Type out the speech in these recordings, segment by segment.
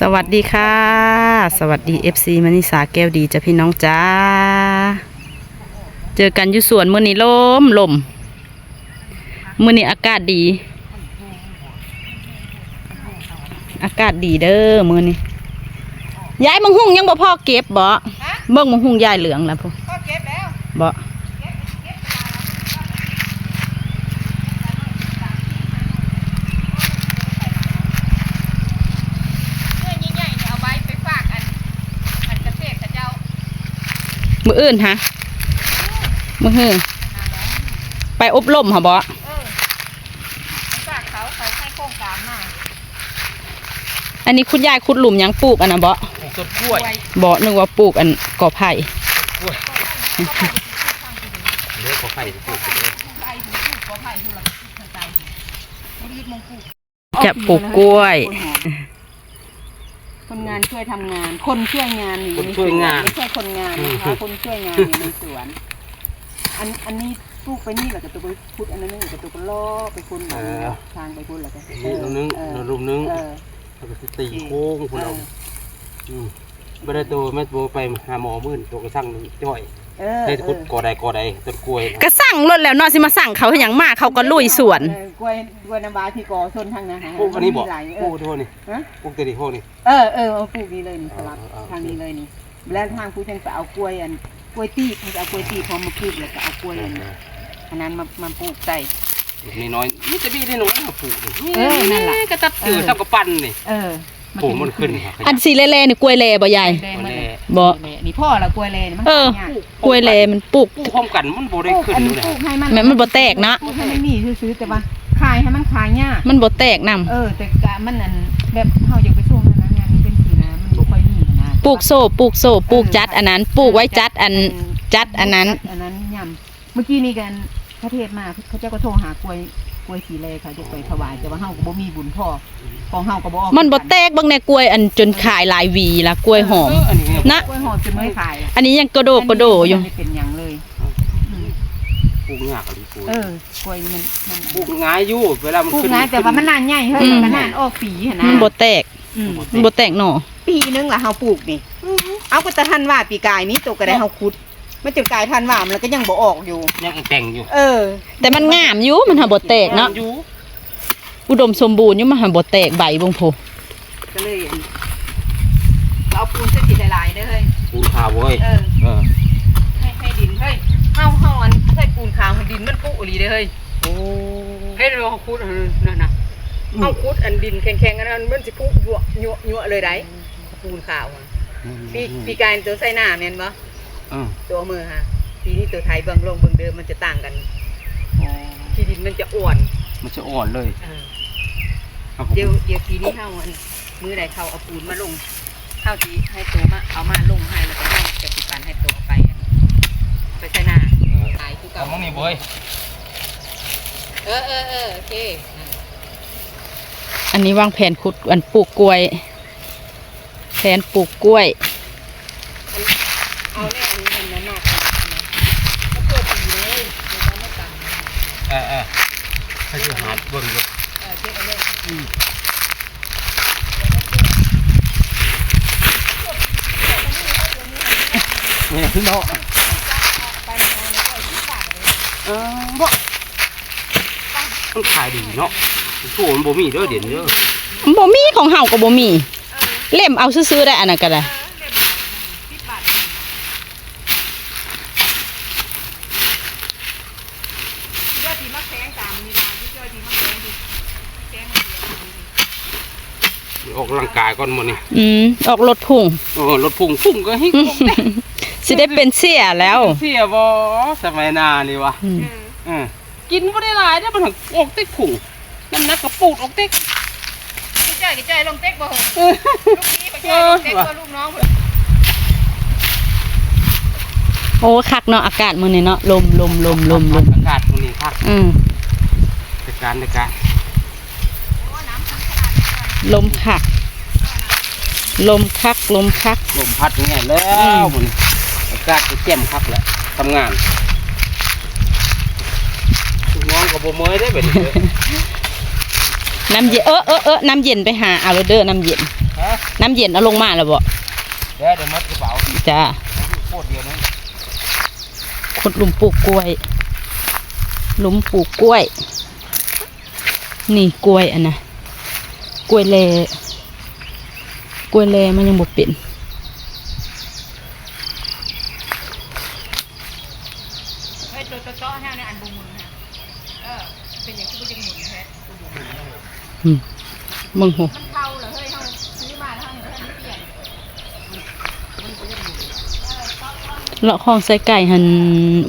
สวัสดีค่ะ สวัสดี FC มณิสาแก้วดีจ้ะพี่น้องจ้า เจอกันอยู่สวนมื้อนี้ลมลมมื้อนี้อากาศดี อากาศดีเด้อมื้อนี้ยายมังหุงยังบ่พอเก็บบ่เบิ่งมังหุงยายเหลืองแล้วพุ่นก็เก็บแล้วบ่ เมื่อใหญ่ๆเนี่ยเอาไว้ไปฝากอัน อันเกษตรกับเจ้า มื้ออื่นฮะมื้อฮือไปอบรมหะบ่เออไปฝากเขาเขาให้โครงการมาอันนี้คุณยายขุดหลุมหยังปลูกอันน่ะบ่ปลูกต้นกล้วยบ่นึกว่าปลูกอันกอไผ่กล้วยเลือกก็ไผ่ปลูกไปเลยไปถึงปลูกขอไผ่ทุลักทางใจไม่รีบมงปลูกจะปลูกกล้วย คนงานช่วยทำงาน คนช่วยงานอยู่คนในสช่วยวนงานไม่ใช่คนงานนะคะคนช่วยงานอยู่ในสวน อันอันนี้ปลูกไปนี่แหละกับตัวไปพุดอันนั้นนี่กับตัวไปล่อไปคุณทางไปคุณแล้วก็นี่ตรงนึงเออตรงนึงเออแล้วก็สิตีโค้งคุณเราอืมไม่ได้ตัวแม่ตัวไปหาหมอมื่นตัวกระสั่งจ้อย เออได้เอคุดอกอใดกอใดต้นกล้วยก็สั่งรถแล้วเนาะสิมาสั่งเขาให้หยังมากเขาก็ลุยสวน เออกล้วยกล้วยน้ำว้าที่กอชนทางนะฮะปลูกอันนี้บอกมีหลายเอปลูอกทั่วนี่ฮะ ปลูกแต่ดีพวกนี่ เออเออเอาปลูกนี้เลยนี่สลับเอาเอา ทางนี้เลยนี่แล้วทางผู้จังจะเอากล้วยอันกล้วยตีเขาจะเอากล้วยตีพอมาปลูกแล้วก็เอากล้วยอันอันนั้นมามาปลูกใส่นี่น้อยนี่จะมีได้น้อยมาปลูกนี่เออนั่นล่ะ กระตับเตือเออทับกระปั้นนี่เออปลูกมันขึ้นค่ะอันสีเล่ๆนี่กล้วยเล่บ่ยาย แดง กล้วยมันแล่บ่นี่พ่อละกล้วยเลยนี่มันเออ หายากกล้วยเล่มันปลูก ปลูกพร้อมกันมันบ่ได้ปลูกขึ้นอันเลนี้ยปลูกให้มันแม่มันบ่แตกนะ ปลูกให้มันมีซื้อๆแต่ว่าขายให้มันขายยาก มันบ่แตกนํเออ แต่กะมันอันแบบเฮาอยากไปส่งนะงานนี้เป็นสีนะมันบ่ค่อยมีนะปลูกโซ่ปลูกโซ่ปลูกจัดอันนั้น ปลูกไว้จัดอัน จัดอันนั้น อันนั้นย่ำเมื่อกี้นี่กันพระเทศมาเขาเจ้าก็โทรหากล้วยกล้วยสีเลเขาจะไปถวายแต่ว่าเฮาก็บ่มีบุญพ่อของเฮาก็บ่ออกมันบ่แตกเบางในกล้วยอันจนขายหลายหวีละกล้วยหอม เอันนี้ นะกล้วยหอมจะไม่ขายอันนี้ยังกระโดดกระโดดอยู่ไม่เป็นหยังเลยอืมปลูกยากอะไรปลูกเออกล้วยนี่มันมันปลูกง่ายอยู่เวลามันปลูกขึ้นนะแต่ว่ามันนานใหญ่เฮ้ยอืมมันนานออกปีหั่นนะมันบ่แตกอืมมันบ่แตกหน่อปีนึงล่ะเฮาปลูกนี่เอาก็แต่ทันว่าปีกายนี้ตัวก็ได้เฮาขุดมันจนกลายทันว่ามันแล้วก็ยังบ่ออกอยู่ยังแต่งอยู่ เออ แต่มันงามอยู่มันหาบ่แตกเนาะอยู่อุดมสมบูรณ์อยู่มันหาบ่แตกใบบงโพก็เลยอันเอาปูนเส้น ขาวเว้ยเออ เออให้ให้ดินเฮ้ยเฮาเฮาอันใส่ปูนขาวให้ดินมันปุอีหลีเด้อเฮ้ยโอ้ให้เราขุดอันนั่นน่ะเฮาขุดอันดินแข็งๆอันนั้นมันสิปุยั่วยั่วยั่วเลยได้ปูนขาวอะปีปีกายตัวใส่หน้าแม่นบ่เออตัวมือฮะปีนี้ตัวไทยเบิ่งลงเบิ่งเดิมมันจะต่างกันที่ดินมันจะอ่อนมันจะอ่อนเลยเออครับผมเดี๋ยวเดี๋ยวปีนี้เฮาอันมือใดเขาเอาปูนมาลง เฮาสิให้ตัวมาเอามาลงให้แล้วก็ให้จะสิปันให้ตัวไปอันไปใส่หน้าตายคือเก่าเอามั่งนี่เว้ยเออเออเออโอเคนั่นอันนี้วางแผนขุดอันปลูกกล้วย แผนปลูกกล้วย เอาเนี่ยอันนี้มันน้ำหนักมันเกิดปีเลยมันจะไม่ต่างเออเออให้ดูหาเบิ่งอยู่เออเช็ดเอาเลยเนี่ยพี่น้องไปนอนแล้วก็ที่ปากเลยเออบ่มันขายดีเนาะโถมันบ่มีเด้อเด่นเด้อบ่มีของเฮาก็บ่มี เล่มเอาซื้อๆได้อันนั้นก็ได้ที่ปากยอดดีมากแข้งตามมีลายที่ยอดดีมากแข้งดีแข้งมันเดียวออกกำลังกายก่อนมื้อนี้อืมออกรถพุ่งเออรถพุ่งพุ่งก็ให้ สิได้เป็นเสียแล้ว เสียบ่สมัยหนานี่วะอืมเออกินบ่ได้หลายเด้อมันถึงออกเต็กพุ่งน้ำหนักก็ปูดออกเต็กกระจายกระจายลงเต็กบ่เหรอเออลูกนี้กระจายลงเต็กบ่ลูกน้องโอ้คักเนาะอากาศมื้อนี้เนาะลมลมลมลมลมอากาศมื้อนี้พักอืมในการในการลมคัก ลมคักลมคัก ลมพัดอย่างเงี้ยแล้วพุ่น อากาศก็แจ่มคักแหละทำงานลูกน้องก็บ่เมยได้แบบนี้เด้อ น้ำเย็นเออเออเออน้ำเย็นไปหาเอาแล้วเด้อน้ำเย็น ฮะน้ำเย็นเอาลงมาแล้วบ่เดี๋ยวเดี๋ยวมัดกระเป๋าจ้าโคตรเดียวนึงขุดหลุมปลูกกล้วย หลุมปลูกกล้วย นี่กล้วยอันนะกล้วยเลกล้วยเลมันยังบ่เป็น เฮ้ยตัวโต๊ะๆห้าในอันบุมุนฮะเออเป็นอย่างที่บุญยังหมุนแท้ อืมมึงโห มันเท่าเหรอเฮ้ยเท่าซื้อมาเท่านี้เท่านี้เปลี่ยนเลาะคลองไส้ไก่หัน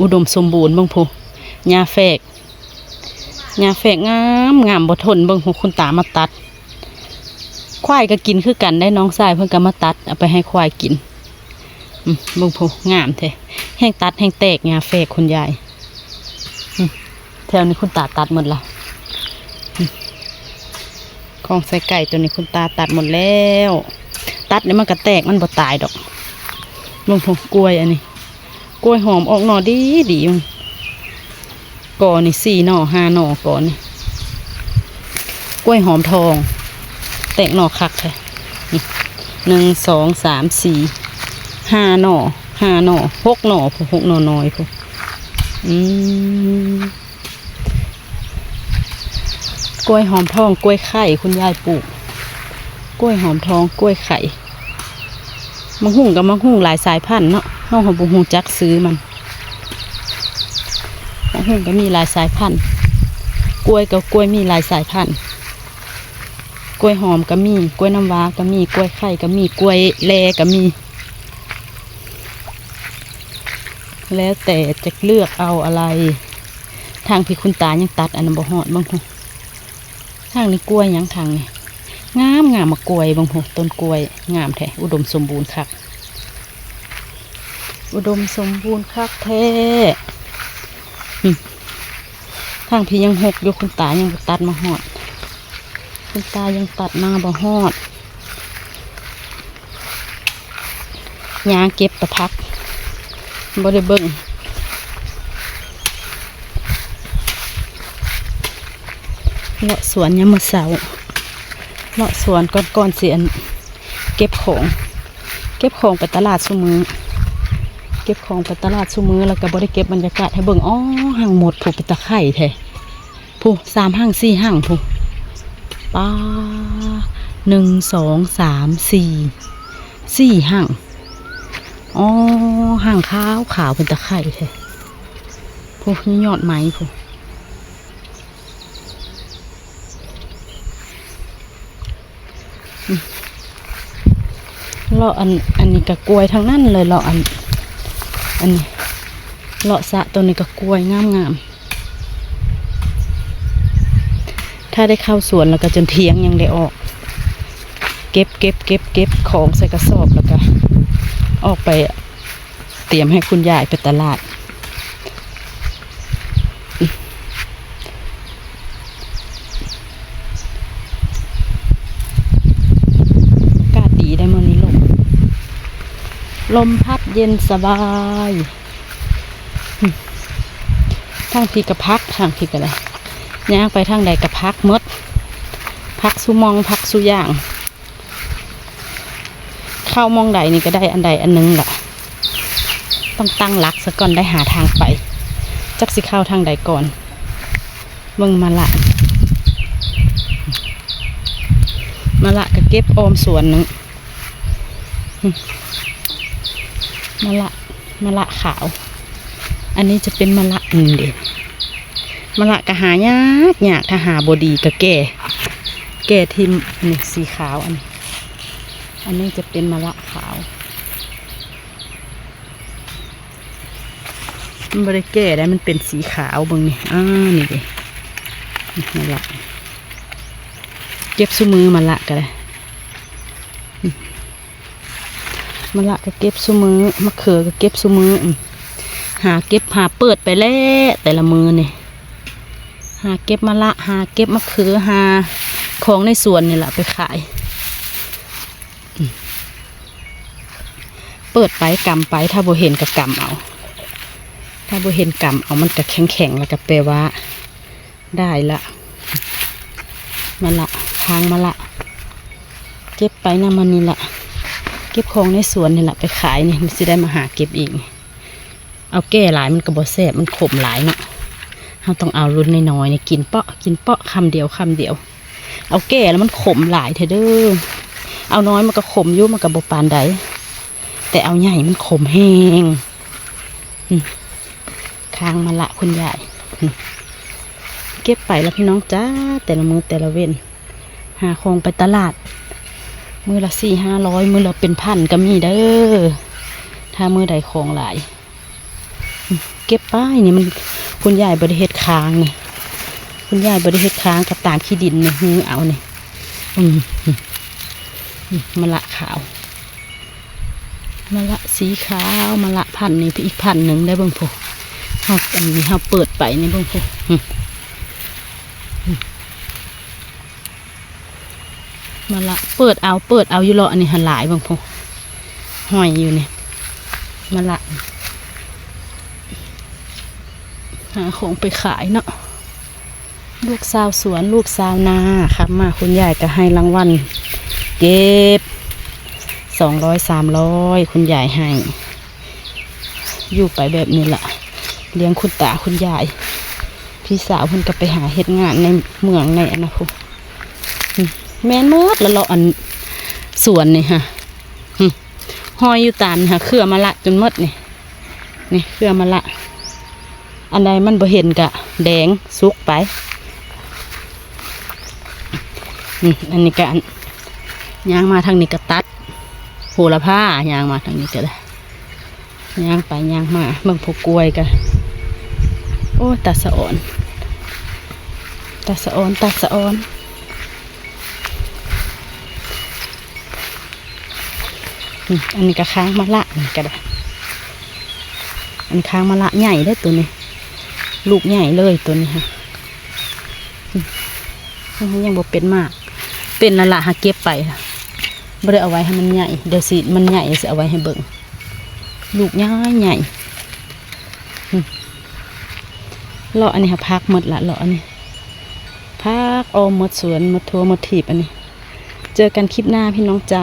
อุดมสมบูรณ์เบิ่งพูหญ้าแฝกหญ้าแฝกงามงามบ่ทนเบิ่งพูคุณตามาตัด ควายก็กินคือกันได้น้องชายเพิ่นก็มาตัดเอาไปให้ควายกินอืมเบิ่งพูงามแท้แห้งตัดแห้งแตกหญ้าแฝกคุณยายแถวนี้คุณตาตัดหมดละ อืมคลองไส้ไก่ตัวนี้คุณตาตัดหมดแล้ว ตัดแล้วมันก็แตกมันบ่ตายดอกลงพงกล้วยอันนี้ กล้วยหอมออกหน่อดีดีมันก่อนี่สี่หน่อห้าหน่อก่อนนี่กล้วยหอมทอง แตกหน่อคักเลยนี่หนึ่งสองสามสี่ห้าหน่อห้าหน่อหกหน่อพอหกหน่อน้อยพออืม กล้วยหอมทองกล้วยไข่คุณยายปลูก กล้วยหอมทองกล้วยไข่มังหุ่งกับมังหุ่งหลายสายพันธุ์เนาะเฮาของบุหุ่งจักซื้อมันมังหุ่งก็มีหลายสายพันธุ์ กล้วยกับกล้วยมีหลายสายพันธุ์ กล้วยหอมก็มี กล้วยน้ำว้าก็มี กล้วยไข่ก็มี กล้วยแลก็มี แล้วแต่จะเลือกเอาอะไร ทางพี่คุณตายังตัดอันนั้นบ่ฮอดบางหุ่ง ทางนี้กล้วยหยังทางนี้งามงามมากล้วยบางหต้นกล้วย งามแท้อุดมสมบูรณ์คัก อุดมสมบูรณ์คักแท้อืมทางพี่ยังหกอยู่คุณตายังบ่ตัดมาหอด คุณตายังตัดมาบ่หอดยางเก็บตะพักบ่ได้เบิ่ง เลาะสวนยามมื้อเช้าเลาะสวนก่อนก่อนเสียนเก็บของ เก็บของไปตลาดสุมือเก็บของไปตลาดสุมือแล้วก็บริเก็บบรรยากาศให้เบิ่งอ๋อห่างหมดผูกเป็นตะไคร่แท้ผู้สามห้างสี่ห้างผู้ป้าหนึ่งสองสามสี่สี่ห้างอ๋อห่างขาวขาวเป็นตะไคร่แท้ผู้ยอดไม้ผู้ เลาะอันอันนี้ก็กล้วยทั้งนั้นเลยเลาะอันอันนี้เลาะสะตัวนี้ก็กล้วยงามงามๆถ้าได้เข้าสวนแล้วก็จนเทียงยังได้ออก เก็บเก็บเก็บเก็บของใส่กระสอบแล้วก็ออกไปเตรียมให้คุณยายไปตลาด อากาศดีได้มื่อนี้ลม ลมพัดเย็นสบายหึทางพี่กระพักทางพี่ก็เลยย่างไปทางใดกระพักมด พักสุมองพักสุย่าง เข้ามองใดนี่ก็ได้อันใดอันหนึงแหละต้องตั้งหลักซะก่อนได้หาทางไป จักสิเข้าทางใดก่อนเบิ่งมาละมะละก็เก็บออมสวนหนึ่ง มะละมะละขาว อันนี้จะเป็นมะละหนึ่งเดียมะละก็หายากยากถ้าหาบดีก็แก่ แก่ทิมนนี้สีขาวอันนี้ อันนี้จะเป็นมะละขาวมันบริแก่ได้มันเป็นสีขาวบางนี่อ่านี่เดิมะละเก็บซุมือมาละก็ได้อืม มาละก็เก็บซุมือมะเขือก็เก็บซุมือหาเก็บหาเปิดไปแล้วแต่ละมือเนี่ยหาเก็บมะละหาเก็บมะเขือหาของในสวนนี่แหละไปขาย เปิดไปกำไปถ้าโบเห็นก็กำเอา ถ้าโบเห็นกำเอามันก็แข็งแข็งแล้วก็แปลว่า ได้ละมะละทางมะละ เก็บไปนะมันนี่ละ ก็บของในสวนนี่แหละไปขายนี่มันสิได้มาหาเก็บอีก เอาแก่หลายมันก็บ่แซ่บมันขมหลายเนาะเราต้องเอารุ่นน้อยๆนี่กินเปาะกินเปาะคำเดียวคำเดียว เอาแก่แล้วมันขมหลายเถอะเด้อเอาน้อยมันก็ขมยู่มันก็บ่ปานใดแต่เอาใหญ่มันขมแห้งค้างมาละคุณยายเก็บไปแล้วพี่น้องจ้าแต่ละมือแต่ละเว้นหาของไปตลาด มือละสี่ห้าร้อยมือละเป็นพันก็มีเด้อถ้ามือใดของหลาย เก็บป้ายนี่มันคุณยายบริเฮ็ดค้างนี่คุณยายบริเฮ็ดค้างกับตามขี้ดินนี่ฮือเอานี่อืมมอืมมะละขาวมะละสีขาวมะละพันธุ์นี่อีกพันหนึ่งได้บิ่งพอเฮาอันนี้เฮาเปิดไปนี่บิ่งพออื มาละเปิดเอาเปิดเอาอยู่เลาะอันนี้หันหลายบางพวกห้อยอยู่เนี่ยมาละหาของไปขายเนาะลูกสาวสวนลูกสาวนาครับมาคุณยายก็ให้รางวัลเก็บสองร้อยสามร้อยคุณยายให้ อยู่ไปแบบนี้ละเลี้ยงคุณตาคุณยาย พี่สาวเพิ่นก็ไปหาเฮ็ดงานในเมืองในอนนะคุณ แม่นมดแล้วเราะอันสวนนี่ฮะห้อยอยู่ตามนี่ค่ะเครือมะละจนมดนี่นี่เครือมะละ อันใดมันบ่เห็นกะ แดงสุกไปอันนี้กะอันยางมาทางนี้ก็ตัดโหระผ้ายางมาทางนี้ก็ได้ยางไปยางมาเบิ่งพวกกล้วยกะโอ้ยตาสะอ่อนตาสะอ่อนตาสะอ่อน อันนี้ก็ค้างมะละนี่ก็ได้อันค้างมะละใหญ่ได้ตัวนี้ ลูกใหญ่เลยตัวนี้ค่ะยังบ่เป็นมาก เป็นนั่นละหาเก็บไปค่ะบ่ได้เอาไว้ให้มันใหญ่เดี๋ยวสิมันใหญ่สิเอาไว้ให้เบิ่งลูกใหญ่ใหญ่เลาะอันนี้ค่ะพักหมดละเลาะอันนี้พักเอาหมดสวนหมดทัวหมดถีบอันนี้ เจอกันคลิปหน้าพี่น้องจ้า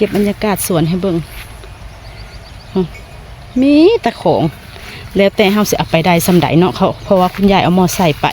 ก็บบรรยากาศสวนให้เบิ่งมีตะของ แล้วแต่เฮาสิเอาไปได้สำใดเนาะเขาเพราะว่าคุณยายเอามอไซค์ไป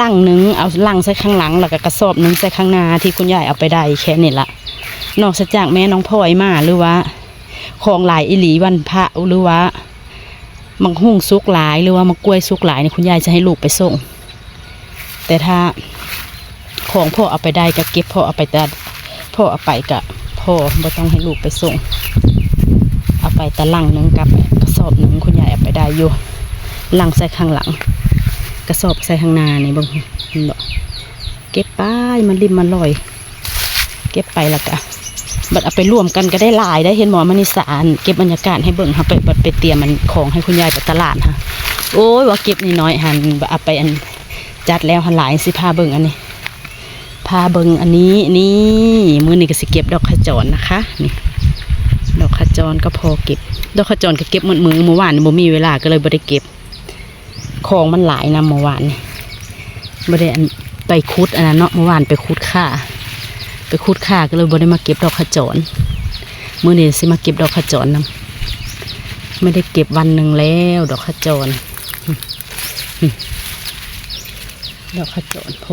ลังหนึ่งเอาลังใส่ข้างหลังแล้วก็กระสอบหนึ่งใส่ข้างหน้าที่คุณยายเอาไปได้แค่นี้ละนอกจากแม่น้องพลอยมาหรือว่าของหลายอิหลีวันพระหรือว่ามังหุ่งซุกหลายหรือว่ามังกล้วยซุกหลายเนี่ยคุณยายจะให้ลูกไปส่ง แต่ถ้าของพ่อเอาไปได้ก็เก็บพ่อเอาไปแต่พ่อเอาไปก็ พอบ่ต้องให้ลูกไปส่ง เอาไปแต่ลังหนึ่งกับกระสอบหนึ่งคุณยายเอาไปได้อยู่ลังใส่ข้างหลัง กระสอบใส่ข้างหน้านี่บ่งเห็นบ่เก็บไปมันริมมันลอย เก็บไปแล้วก็บัดเอาไปรวมกันก็ได้หลายได้เห็นหมอมณิสานเก็บบรรยากาศให้เบิ่งค่ะไปบัดไปเตรียมมันของให้คุณยายไปตลาดค่ะโอ้ยว่าเก็บนี่น้อยหันเอาไปอันจัดแล้วหันหลายสิพาเบิ่งอันนี้ พาเบิงอันนี้นี่มือนี่ก็สิเก็บดอกขจรนะคะนี่ดอกขจรก็พอเก็บ ดอกขจรก็เก็บหมดมือเมื่อวานบ่มีเวลาก็เลยบ่ได้เก็บของมันหลายนะเมื่อวานนี่บ่ได้ไปคุดอันนั้นเนาะเมื่อวานไปคุดข่าไปคุดข่าก็เลยบ่ได้มาเก็บดอกขจรมือนี่สิมาเก็บดอกขจรนํไม่ได้เก็บวันหนึ่งแล้วดอกขจรดอกขจรพอ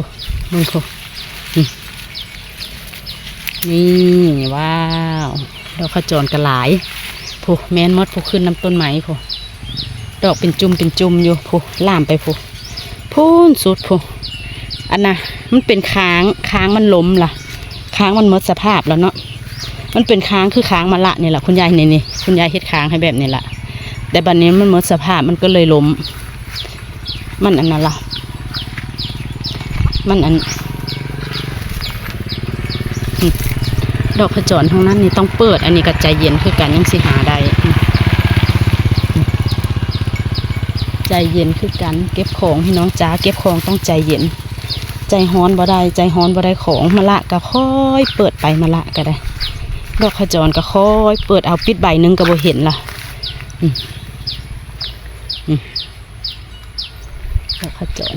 มึงพอ นี่ว้าวดอกขจรกระหลายผู้แมนมดผู้ขึ้นน้ำต้นไม้ผู้ดอกเป็นจุ่มเป็นจุ่มอยู่ผู้ล่ามไปผู้พูนสุดผู้อันน่ะมันเป็นค้างค้างมันล้มล่ะ ค้างมันมดสภาพแล้วเนาะมันเป็นค้างคือค้างมาละนี่แหละคุณยายนี่นี่คุณยายเฮ็ดค้างให้แบบนี้ละแต่บัดนี้มันมดสภาพมันก็เลยล้ม มันอันนั้นล่ะมันอัน ดอกขจรทั้งนั้นนี่ต้องเปิด อันนี้ก็ใจเย็นคือกันยังสิหาได้ใจเย็นคือกัน เก็บของพี่น้องจ้าเก็บของต้องใจเย็น ใจฮ้อนบ่ได้ใจฮ้อนบ่ได้ของมะละก็ค่อยเปิดไปมะละก็ได้ ดอกขจรก็ค่อยเปิดเอาปิดใบหนึงก็บ่เห็นล่ะดอกขจร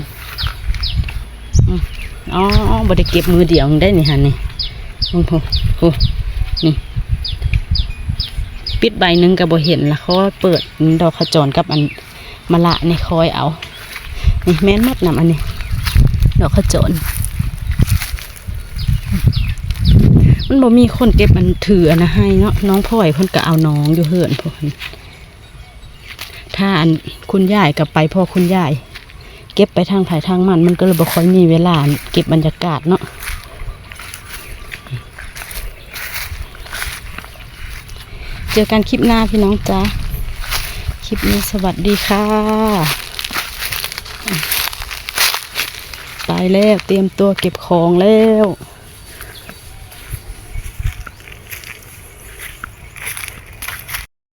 อ๋อบ่ได้เก็บมือเดียวได้นี่ฮะนี่ลงพู พูนี่ ปิดใบหนึ่งก็บ่เห็นละเขาเปิดดอกขจรกับอันมะละนี่คอยเอา นี่แม่นมัดนำอันนี้ ดอกขจรมันบ่มีคนเก็บมันถืออันนะให้เนาะน้องพ่อยเพิ่นก็เอาน้องอยู่เฮือนพวกนถ้าอันคุณยายกับไปพ่อคุณยาย เก็บไปทางไผ่ทางมันมันก็เลยบ่ค่อยมีเวลา เก็บบรรยากาศเนาะ เจอกันคลิปหน้าพี่น้องจ้าคลิปนี้สวัสดีค่ะ ไปแล้วเตรียมตัวเก็บของแล้ว